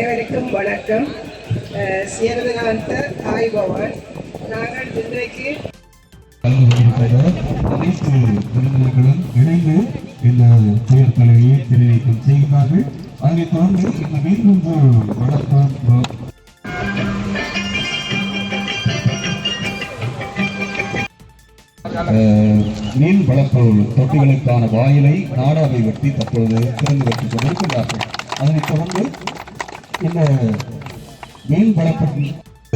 அனைவருக்கும் வணக்கம். சேரதகாந்த தாய் பவன். நாங்கள் இன்றைக்கு அனைத்து விருந்தினர்களும் இணைந்து இந்த தலைவியை தெரிவிக்கும் செய்கிறார்கள் தொடர்ந்து இந்த மீன் வளர்ப்பு தொட்டிகளுக்கான வாயிலை நாடாவை வெட்டி தற்பொழுது திறந்து வைத்துக் கொண்டிருக்கிறார்கள் அதனைத் தொடர்ந்து மீன் வளர்ப்பு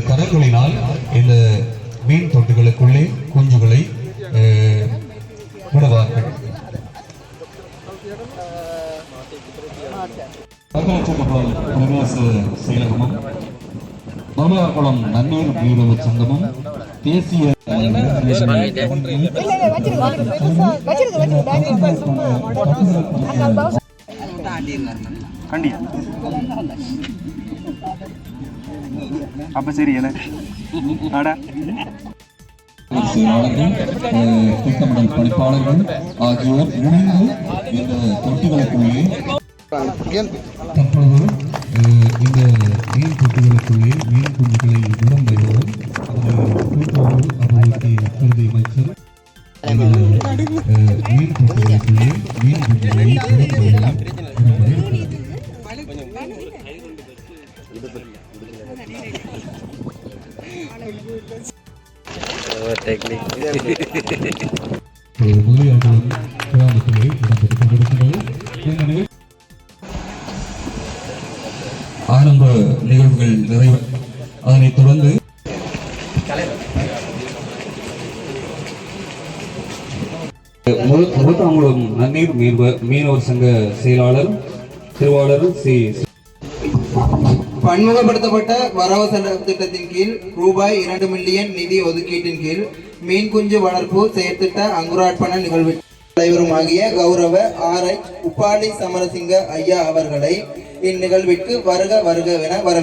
கரங்களினால் இந்த மீன் தொட்டிகளுக்குள்ளே குஞ்சுகளை விடுவார்கள் பிரதேச செயலகமும் மௌலார்குளம் நன்னீர் மீனவ சங்கமும் தேசிய கண்டியா அப்ப சரி என்ன ஆடா திட்டமிடல் பணிப்பாளர்கள் ஆகியோர் இணைந்து இந்த தொட்டிகளுக்குள்ளே இந்த மீன் தொட்டிகளுக்குள்ளே மீன் குஞ்சுகளை விடம் வருவோம் கூட்டுறவு அபிவிருத்தி அமைச்சர் மீன் தொட்டிகளுக்குள்ளே மீன் குஞ்சுகளை விடம் ஆரம்ப நிகழ்வுகள் நிறைவு. அதனைத் தொடர்ந்து முகத்தாங்குளம் நன்னீர் மீனவர் சங்க செயலாளர் திருவாளர் சி பன்முகப்படுத்தப்பட்ட வரவு செலவு திட்டத்தின் கீழ் ரூபாய் இரண்டு மில்லியன் நிதி ஒதுக்கீட்டின் கீழ் மீன் குஞ்சு வளர்ப்பு செயற்திட்ட அங்குரார்ப்பண நிகழ்வு. தலைவருமாகிய கௌரவ ஆர் ஐ உப்பாலி சமரசிங்க ஐயா அவர்களை இந்நிகழ்விற்கு வருக வருக என வர